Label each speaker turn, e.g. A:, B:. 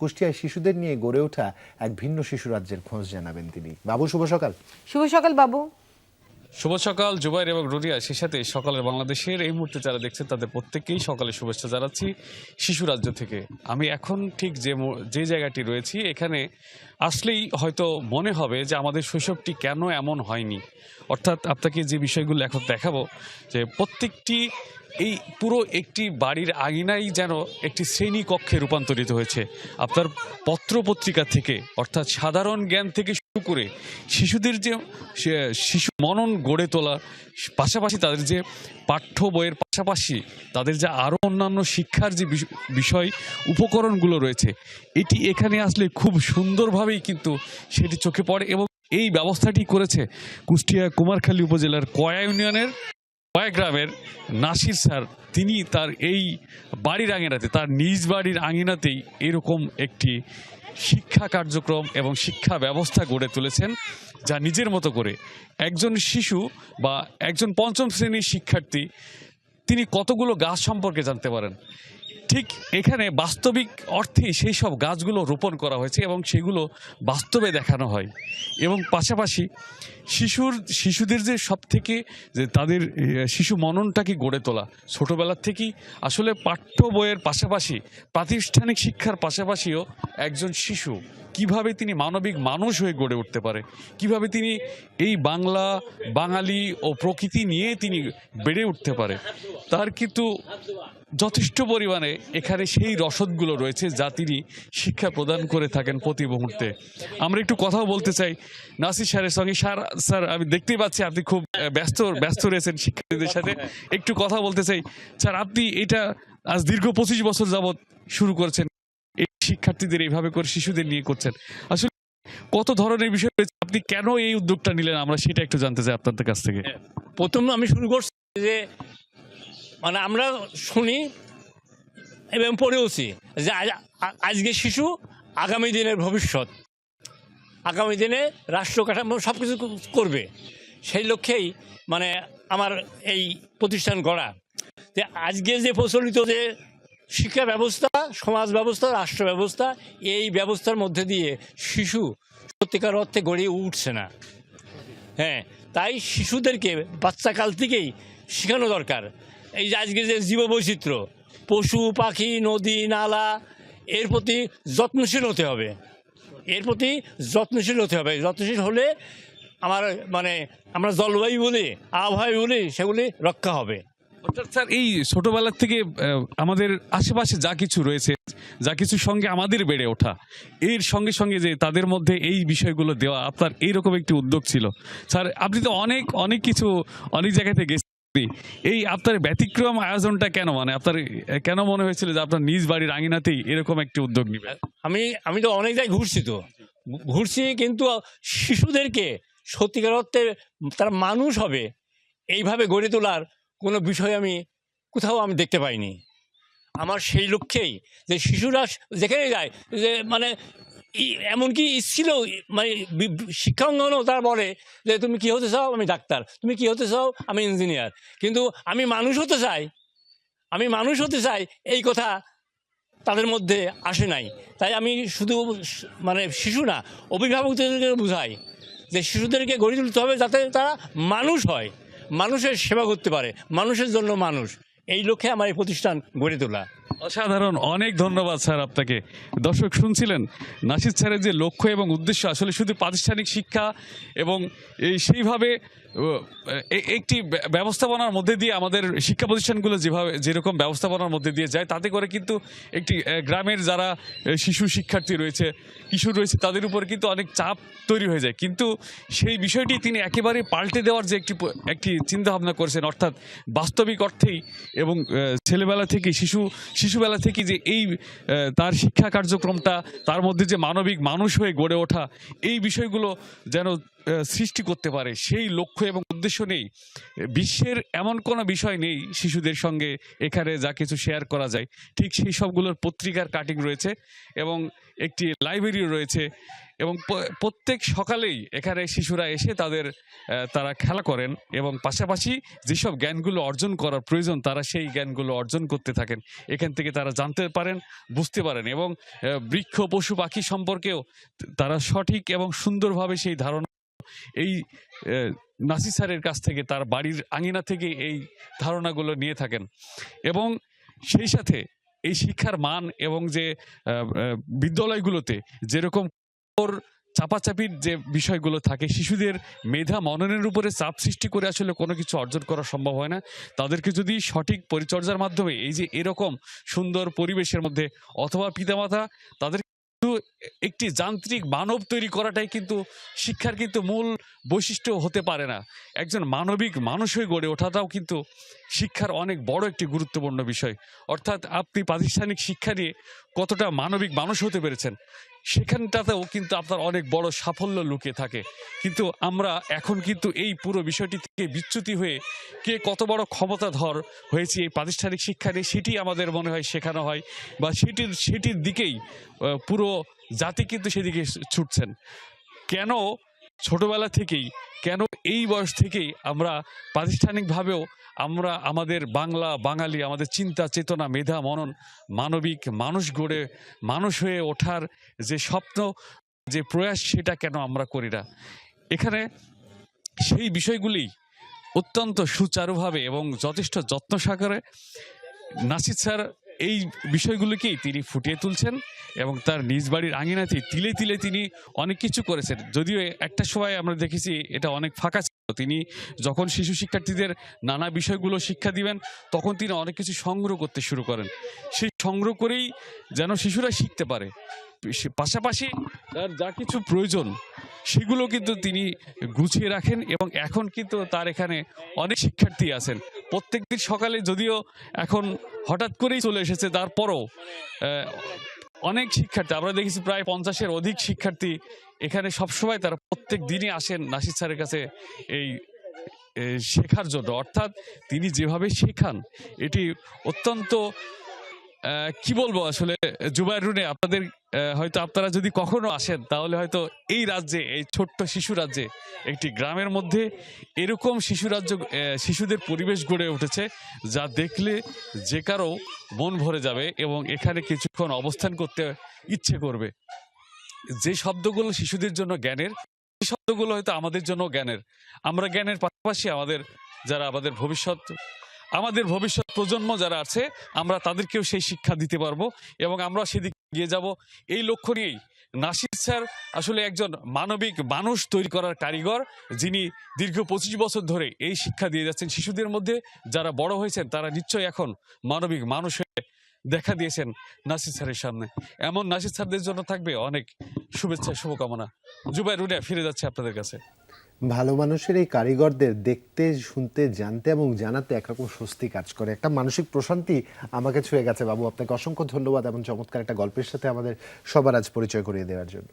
A: কুষ্টিয়ায় শিশুদের নিয়ে গড়ে ওঠা এক ভিন্ন শিশু রাজ্যের খোঁজ জানাবেন তিনি। বাবু, শুভ সকাল।
B: শুভ সকাল, বাবু।
C: শুভ সকাল, জুবাইর এবং রুরিয়া সেই সাথে সকালের বাংলাদেশের এই মুহূর্তে যারা দেখছেন তাদের প্রত্যেককেই সকালে শুভেচ্ছা জানাচ্ছি শিশু রাজ্য থেকে। আমি এখন ঠিক যে যে জায়গাটি রয়েছি, এখানে আসলেই হয়তো মনে হবে যে আমাদের শৈশবটি কেন এমন হয়নি। অর্থাৎ আপনাকে যে বিষয়গুলো এখন দেখাবো, যে প্রত্যেকটি এই পুরো একটি বাড়ির আঙিনাই যেন একটি শ্রেণি কক্ষে রূপান্তরিত হয়েছে। আপনার পত্রপত্রিকা থেকে, অর্থাৎ সাধারণ জ্ঞান থেকে করে শিশুদের যে শিশু মনন গড়ে তোলা পাশাপাশি তাদের যে পাঠ্য বইয়ের পাশাপাশি তাদের যে আরও অন্যান্য শিক্ষার যে বিষ- বিষয় উপকরণগুলো রয়েছে, এটি এখানে আসলে খুব সুন্দরভাবেই কিন্তু সেটি চোখে পড়ে এবং এই ব্যবস্থাটি করেছে কুষ্টিয়া কুমারখালী উপজেলার কয়া ইউনিয়নের, কয়া গ্রামের নাসির স্যার। তিনি তার এই বাড়ির আঙিনাতে, তার নিজ বাড়ির আঙিনাতেই এরকম একটি শিক্ষা কার্যক্রম এবং শিক্ষা ব্যবস্থা গড়ে তুলেছেন, যা নিজের মতো করে একজন শিশু বা একজন পঞ্চম শ্রেণির শিক্ষার্থী, তিনি কতগুলো গাছ সম্পর্কে জানতে পারেন? ঠিক এখানে বাস্তবিক অর্থে সেই সব গাছগুলো রোপণ করা হয়েছে এবং সেগুলো বাস্তবে দেখানো হয়। এবং পাশাপাশি শিশুর, শিশুদের যে সব থেকে যে তাদের শিশু মননটাকে গড়ে তোলা। ছোটোবেলার থেকেই আসলে পাঠ্য বইয়ের পাশাপাশি, প্রাতিষ্ঠানিক শিক্ষার পাশাপাশিও একজন শিশু কীভাবে তিনি মানবিক মানুষ হয়ে গড়ে উঠতে পারে, কীভাবে তিনি এই বাংলা, বাঙালি ও প্রকৃতি নিয়ে তিনি বেড়ে উঠতে পারে, তার কিন্তু যথেষ্ট পরিমাণে এখানে সেই রসদগুলো রয়েছে যা তিনি শিক্ষা প্রদান করে থাকেন প্রতি মুহূর্তে। আমরা একটু কথাও বলতে চাই। নাসির স্যারের সঙ্গে স্যার স্যার, আমি দেখতেই পাচ্ছি আপনি খুব ব্যস্ত ব্যস্ত রয়েছেন শিক্ষার্থীদের সাথে। একটু কথা বলতে চাই। স্যার, আপনি এটা আজ দীর্ঘ পঁচিশ বছর যাবৎ শুরু করেছেন। এই শিক্ষার্থীদের এইভাবে করে শিশুদের নিয়ে করছেন। আসলে কত ধরনের বিষয় রয়েছে? আপনি কেন এই উদ্যোগটা নিলেন? আমরা সেটা একটু জানতে চাই আপনাদের কাছ থেকে।
D: প্রথম আমি শুরু করছি যে মানে আমরা শুনি এবং পড়েওছি যে আজ- আজকে শিশু আগামী দিনের ভবিষ্যৎ। আগামী দিনে রাষ্ট্র কাঠামো সব কিছু করবে। সেই লক্ষ্যেই মানে আমার এই প্রতিষ্ঠান গড়া। যে আজকে যে প্রচলিত যে শিক্ষা ব্যবস্থা, সমাজ ব্যবস্থা, রাষ্ট্র ব্যবস্থা, এই ব্যবস্থার মধ্যে দিয়ে শিশু সত্যিকার অর্থে গড়ে উঠছে না। হ্যাঁ তাই শিশুদেরকে বাচ্চাকাল থেকেই শেখানো দরকার। এই যে আজকে যে জীববৈচিত্র্য, পশু, পাখি, নদী, নালা, এর প্রতি যত্নশীল হতে হবে। এর প্রতি যত্নশীল হতে হবে। যত্নশীল হলে আমার মানে আমরা জলবায়ু বলি, আবহাওয়া বলি, সেগুলি রক্ষা হবে।
C: অর্থাৎ স্যার, এই ছোটবেলার থেকে আমাদের আশেপাশে যা কিছু রয়েছে, যা কিছুর সঙ্গে আমাদের বেড়ে ওঠা, এর সঙ্গে সঙ্গে যে তাদের মধ্যে এই বিষয়গুলো দেওয়া, আপনার এইরকম একটি উদ্যোগ ছিল। স্যার, আপনি তো অনেক অনেক কিছু অনেক জায়গাতে গেছেন। এই আপনার ব্যতিক্রম আয়োজনটা কেন? মানে আপনার, কেন মনে হয়েছিল যে আপনার নিজ বাড়ির আঙিনাতেই এরকম একটি উদ্যোগ নেবেন
D: আমি আমি তো অনেক জায়গায় ঘুরছি তো। ঘুরছি কিন্তু শিশুদেরকে সত্যিকার অর্থে তারা মানুষ হবে, এইভাবে গড়ে তোলার কোনো বিষয় আমি কোথাও আমি দেখতে পাইনি। আমার সেই লক্ষ্যেই যে শিশুরা যেখানে যায়, যে মানে এমনকি ছিল মানে শিক্ষাঙ্গনও তারা বলে যে, তুমি কি হতে চাও? আমি ডাক্তার। তুমি কি হতে চাও? আমি ইঞ্জিনিয়ার। কিন্তু আমি মানুষ হতে চাই, আমি মানুষ হতে চাই, এই কথা তাদের মধ্যে আসে নাই। তাই আমি শুধু মানে শিশু না অভিভাবকদেরকে বুঝাই যে, শিশুদেরকে গড়ে তুলতে হবে যাতে তারা মানুষ হয়, মানুষের সেবা করতে পারে, মানুষের জন্য মানুষ। এই লক্ষ্যে আমার এই প্রতিষ্ঠান গড়ে তোলা।
C: অসাধারণ, অনেক ধন্যবাদ স্যার আপনাকে। দর্শক, শুনছিলেন নাসির স্যারের যে লক্ষ্য এবং উদ্দেশ্য, আসলে শুধু প্রাতিষ্ঠানিক শিক্ষা এবং এই সেইভাবে একটি ব্য- ব্যবস্থাপনার মধ্যে দিয়ে আমাদের শিক্ষা প্রতিষ্ঠানগুলো যেভাবে, যেরকম ব্যবস্থাপনার মধ্যে দিয়ে যায়, তাতে করে কিন্তু একটি গ্রামের যারা শিশু শিক্ষার্থী রয়েছে, কিশোর রয়েছে, তাদের উপর কিন্তু অনেক চাপ তৈরি হয়ে যায়। কিন্তু সেই বিষয়টি তিনি একেবারে পাল্টে দেওয়ার যে একটি একটি চিন্তাভাবনা করেছেন, অর্থাৎ বাস্তবিক অর্থেই এবং ছেলেবেলা থেকে শিশু শিশুবেলা থেকে যে এই তার শিক্ষা কার্যক্রমটা, তার মধ্যে যে মানবিক মানুষ হয়ে গড়ে ওঠা, এই বিষয়গুলো যেন সৃষ্টি করতে পারে, সেই লক্ষ্য এবং উদ্দেশ্য নেই। বিশ্বের এমন কোনো বিষয় নেই শিশুদের সঙ্গে এখানে যা কিছু শেয়ার করা যায়। ঠিক সেই সবগুলোর পত্রিকার কাটিং রয়েছে এবং একটি লাইব্রেরিও রয়েছে। এবং প্রত্যেক সকালেই এখানে শিশুরা এসে তাদের তারা খেলা করেন এবং পাশাপাশি যেসব জ্ঞানগুলো অর্জন করার প্রয়োজন, তারা সেই জ্ঞানগুলো অর্জন করতে থাকেন। এখান থেকে তারা জানতে পারেন, বুঝতে পারেন এবং বৃক্ষ, পশু, পাখি সম্পর্কেও তারা সঠিক এবং সুন্দরভাবে সেই ধারণা, এই নাসির স্যারের কাছ থেকে, তার বাড়ির আঙিনা থেকে এই ধারণাগুলো নিয়ে থাকেন। এবং সেই সাথে এই শিক্ষার মান এবং যে বিদ্যালয়গুলোতে যেরকম ওর চাপাচাপির যে বিষয়গুলো থাকে, শিশুদের মেধা মননের উপরে চাপ সৃষ্টি করে আসলে কোনো কিছু অর্জন করা সম্ভব হয় না। তাদেরকে যদি সঠিক পরিচর্যার মাধ্যমে এই যে এরকম সুন্দর পরিবেশের মধ্যে অথবা পিতামাতা, তাদের কিন্তু একটি যান্ত্রিক মানব তৈরি করাটাই কিন্তু শিক্ষার কিন্তু মূল বৈশিষ্ট্য হতে পারে না। একজন মানবিক মানুষ হয়ে গড়ে ওঠাটাও কিন্তু শিক্ষার অনেক বড় একটি গুরুত্বপূর্ণ বিষয়। অর্থাৎ আপনি প্রাতিষ্ঠানিক শিক্ষা নিয়ে কতটা মানবিক মানুষ হতে পেরেছেন সেখানটাতেও কিন্তু আপনার অনেক বড় সাফল্য লুকিয়ে থাকে। কিন্তু আমরা এখন কিন্তু এই পুরো বিষয়টি থেকে বিচ্যুতি হয়ে কে কত বড় ক্ষমতাধর হয়েছে, এই প্রাতিষ্ঠানিক শিক্ষা নিয়ে সেটি আমাদের মনে হয় শেখানো হয় বা সেটির সেটির দিকেই পুরো জাতি কিন্তু সেদিকে ছুটছেন। কেন ছোটবেলা থেকেই, কেন এই বয়স থেকেই আমরা প্রাতিষ্ঠানিকভাবেও আমরা আমাদের বাংলা বাঙালি, আমাদের চিন্তা, চেতনা, মেধা, মনন, মানবিক মানুষ গড়ে, মানুষ হয়ে ওঠার যে স্বপ্ন, যে প্রয়াস সেটা কেন আমরা করি না? এখানে সেই বিষয়গুলি অত্যন্ত সুচারুভাবে এবং যথেষ্ট যত্ন সাগরে নাসিদ স্যার এই বিষয়গুলোকেই তিনি ফুটিয়ে তুলছেন এবং তার নিজ বাড়ির আঙিনাতে তিলে তিলে তিনি অনেক কিছু করেছেন। যদিও একটা সময় আমরা দেখেছি এটা অনেক ফাঁকা ছিল। তিনি যখন শিশু শিক্ষার্থীদের নানা বিষয়গুলো শিক্ষা দিবেন, তখন তিনি অনেক কিছু সংগ্রহ করতে শুরু করেন। সেই সংগ্রহ করেই যেন শিশুরা শিখতে পারে। পাশাপাশি তার যা কিছু প্রয়োজন, সেগুলো কিন্তু তিনি গুছিয়ে রাখেন এবং এখন কিন্তু তার এখানে অনেক শিক্ষার্থী আছেন। প্রত্যেকদিন সকালে যদিও এখন হঠাৎ করেই চলে এসেছে, তারপরও অনেক শিক্ষার্থী, আমরা দেখেছি প্রায় পঞ্চাশের অধিক শিক্ষার্থী এখানে সবসময় তারা প্রত্যেক দিনই আসেন নাসির স্যারের কাছে এই শেখার জন্য। অর্থাৎ তিনি যেভাবে শেখান, এটি অত্যন্ত কি বলব? আসলে জুবাইর রুনে আপনাদের হয়তো আপনারা যদি কখনো আসেন, তাহলে হয়তো এই রাজ্যে, এই ছোট্ট শিশু রাজ্যে, একটি গ্রামের মধ্যে এরকম শিশু রাজ্য শিশুদের পরিবেশ গড়ে উঠেছে, যা দেখলে যে কারও মন ভরে যাবে এবং এখানে কিছুক্ষণ অবস্থান করতে ইচ্ছে করবে। যে শব্দগুলো শিশুদের জন্য জ্ঞানের, সেই শব্দগুলো হয়তো আমাদের জন্য জ্ঞানের। আমরা জ্ঞানের পাশাপাশি আমাদের, যারা আমাদের ভবিষ্যৎ আমাদের ভবিষ্যৎ প্রজন্ম যারা আছে, আমরা তাদেরকেও সেই শিক্ষা দিতে পারব এবং আমরা সেদিকে গিয়ে যাব। এই লক্ষ্য নিয়েই নাসির স্যার আসলে একজন মানবিক মানুষ তৈরি করার কারিগর, যিনি দীর্ঘ পঁচিশ বছর ধরে এই শিক্ষা দিয়ে যাচ্ছেন। শিশুদের মধ্যে যারা বড় হয়েছেন, তারা নিশ্চয়ই এখন মানবিক মানুষ দেখা দিয়েছেন নাসির স্যারের সামনে। এমন নাসির স্যারদের জন্য থাকবে অনেক শুভেচ্ছা, শুভকামনা। জুবাই রুনিয়া ফিরে যাচ্ছে আপনাদের কাছে।
A: ভালো মানুষের এই কারিগরদের দেখতে, শুনতে, জানতে এবং জানাতে একরকম স্বস্তি কাজ করে। একটা মানসিক প্রশান্তি আমাকে ছুঁয়ে গেছে বাবু। আপনাকে অসংখ্য ধন্যবাদ এবং চমৎকার একটা গল্পের সাথে আমাদের সবার আজ পরিচয় করিয়ে দেওয়ার জন্য।